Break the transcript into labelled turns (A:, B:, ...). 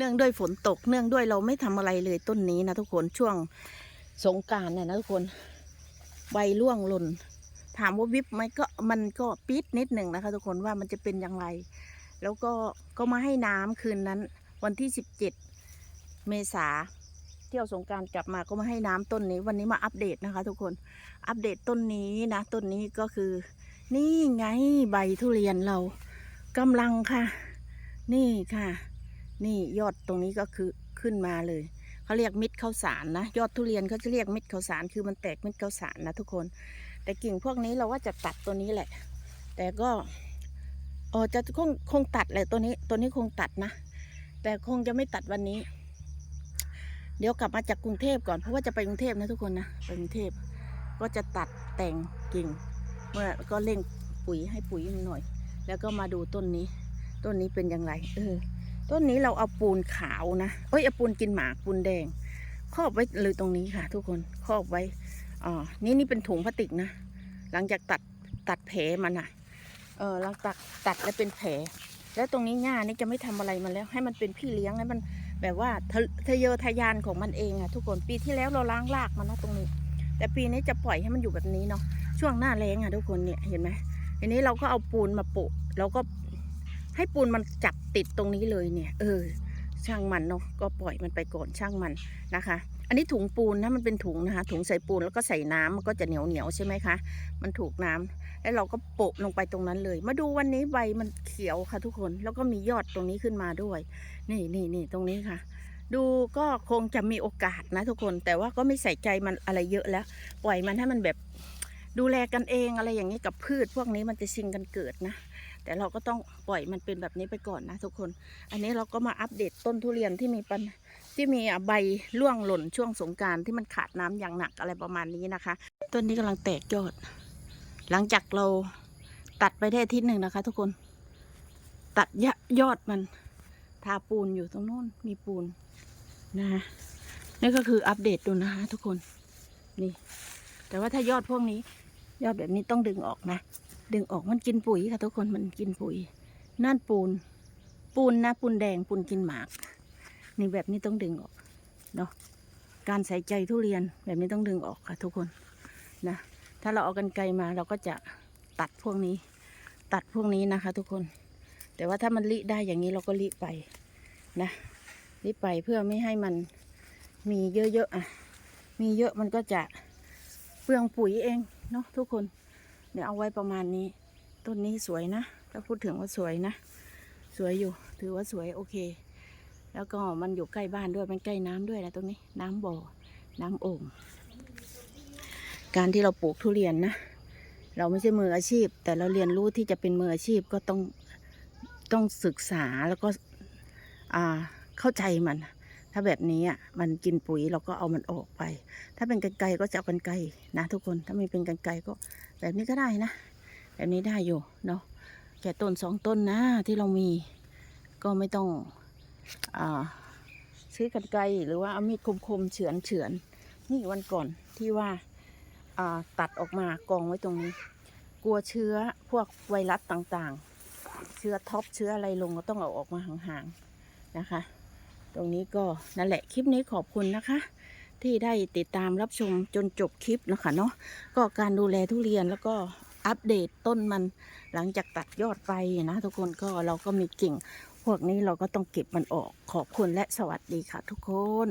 A: เนื่องด้วยฝนตกเนื่องด้วยเราไม่ทำอะไรเลยต้นนี้นะทุกคนช่วงสงการเนี่ยนะทุกคนใบร่วงหล่น ถามว่าวิบไหมก็มันก็ปิดนิดหนึ่งนะคะ ทุกคนว่ามันจะเป็นอย่างไร แล้วก็ก็มาให้น้ำคืนนั้น วันที่สิบเจ็ดเมษาเที่ยวสงการกลับมาก็มาให้น้ำต้นนี้ วันนี้มาอัปเดตนะคะ ทุกคนอัปเดตต้นนี้นะต้นนี้ก็คือ นี่ไงใบทุเรียนเรากำลังค่ะ นี่ค่ะ นี่ยอดตรงนี้ก็คือขึ้นมาเลยเขาเรียกมิดข้าวสารนะยอดทุเรียนเขาจะเรียกมิดข้าวสารคือมันแตกมิดข้าวสารนะทุกคน แต่กิ่งพวกนี้เราว่าจะตัดตัวนี้แหละ แต่ก็เออจะคงคงตัดแหละตัวนี้ตัวนี้คงตัดนะ แต่คงจะไม่ตัดวันนี้ เดี๋ยวกลับมาจากกรุงเทพก่อนเพราะว่าจะไปกรุงเทพนะทุกคนนะไปกรุงเทพก็จะตัดแต่งกิ่ง เมื่อก็เร่งปุ๋ยให้ปุ๋ยหน่อย แล้วก็มาดูต้นนี้ ต้นนี้เป็นอย่างไร เออ ต้นนี้เราเอาปูนขาวนะเอ้ยเอาปูนกินหมากปูนแดง ครอบไว้เลยตรงนี้ค่ะ ทุกคนครอบไว้อ่านี่นี่เป็นถุงพลาสติกนะ หลังจากตัดตัดแผลมันอะเออหลังตัดตัดแล้วเป็นแผล แล้วตรงนี้หญ้านี่จะไม่ทำอะไรมันแล้ว ให้มันเป็นพี่เลี้ยงให้มันแบบว่าทะเยอทะยานของมันเองอะทุกคนปีที่แล้วเราล้างรากมันนะตรงนี้ แต่ปีนี้จะปล่อยให้มันอยู่แบบนี้เนาะช่วงหน้าแรงอะทุกคนเนี่ยเห็นไหมทีนี้เราก็เอาปูนมาโปะเราก็ให้ปูนมันจับ ติดตรงนี้เลยเนี่ย เออ ช่างมันเนาะก็ปล่อยมันไปก่อนช่างมันนะคะ อันนี้ถุงปูนนะมันเป็นถุงนะคะ ถุงใส่ปูนแล้วก็ใส่น้ำมันก็จะเหนียวเหนียวใช่ไหมคะ มันถูกน้ำแล้วเราก็โปะลงไปตรงนั้นเลย มาดูวันนี้ใบมันเขียวค่ะทุกคนแล้วก็มียอดตรงนี้ขึ้นมาด้วย นี่นี่นี่ตรงนี้ค่ะดูก็คงจะมีโอกาสนะทุกคนแต่ว่าก็ไม่ใส่ใจมันอะไรเยอะแล้ว ปล่อยมันให้มันแบบดูแลกันเองอะไรอย่างนี้กับพืชพวกนี้มันจะชิงกันเกิดนะ แต่เราก็ต้องปล่อยมันเป็นแบบนี้ไปก่อนนะทุกคน อันนี้เราก็มาอัปเดตต้นทุเรียนที่มีปัญที่มีใบร่วงหล่นช่วงสงการที่มันขาดน้ำอย่างหนักอะไรประมาณนี้นะคะ ต้นนี้กำลังแตกยอด หลังจากเราตัดไปได้อาทิตย์หนึ่งนะคะ ทุกคน ตัดยยอดมัน ทาปูนอยู่ตรงโน้นมีปูนนะคะนี่ก็คืออัปเดตดูนะคะ ทุกคนนี่ แต่ว่าถ้ายอดพวกนี้ ยอดแบบนี้ต้องดึงออกนะ ดึงออกมันกินปุ๋ยค่ะทุกคนมันกินปุ๋ยนั่นปูน ปูนนะปูนแดงปูนกินหมาก นี่แบบนี้ต้องดึงออกเนาะการใส่ใจทุเรียนแบบนี้ต้องดึงออกค่ะทุกคนนะถ้าเราเอากันไกลมาเราก็จะตัดพวกนี้ ตัดพวกนี้นะคะ ทุกคน แต่ว่าถ้ามันลิได้อย่างนี้เราก็ลิไปนะลิไปเพื่อไม่ให้มันมีเยอะๆอะมีเยอะมันก็จะเปลืองปุ๋ยเองเนาะทุกคน ดี๋ยวเอาไว้ประมาณนี้ ต้นนี้สวยนะ ถ้าพูดถึงว่าสวยนะ สวยอยู่ ถือว่าสวยโอเค แล้วก็มันอยู่ใกล้บ้านด้วย มันใกล้น้ำด้วยนะตรงนี้ น้ำบ่อ น้ำโอ่ง การที่เราปลูกทุเรียนนะ เราไม่ใช่มืออาชีพ แต่เราเรียนรู้ที่จะเป็นมืออาชีพก็ต้องต้องศึกษาแล้วก็อ่าเข้าใจมัน ถ้าแบบนี้อะมันกินปุ๋ยเราก็เอามันออกไป ถ้าเป็นกันไกรก็จะเอากันไกรนะ ทุกคนถ้าไม่เป็นกันไกรก็แบบนี้ก็ได้นะ แบบนี้ได้อยู่เนาะแค่ต้นสองต้นนะที่เรามีก็ไม่ต้องอซื้อกันไกรหรือว่าเอามีดคมๆเฉือนเฉือนๆนี่วันก่อนที่ว่าตัดออกมากองไว้ตรงนี้ กลัวเชื้อพวกไวรัสต่างๆ เชื้อท็อปเชื้ออะไรลงก็ต้องเอาออกมาห่างๆนะคะ ตรงนี้ก็นั่นแหละคลิปนี้ขอบคุณนะคะ ที่ได้ติดตามรับชมจนจบคลิปนะคะเนาะก็การดูแลทุเรียนแล้วก็อัปเดตต้นมันหลังจากตัดยอดไปนะทุกคนก็เราก็มีกิ่ง พวกนี้เราก็ต้องเก็บมันออกขอบคุณและสวัสดีค่ะทุกคน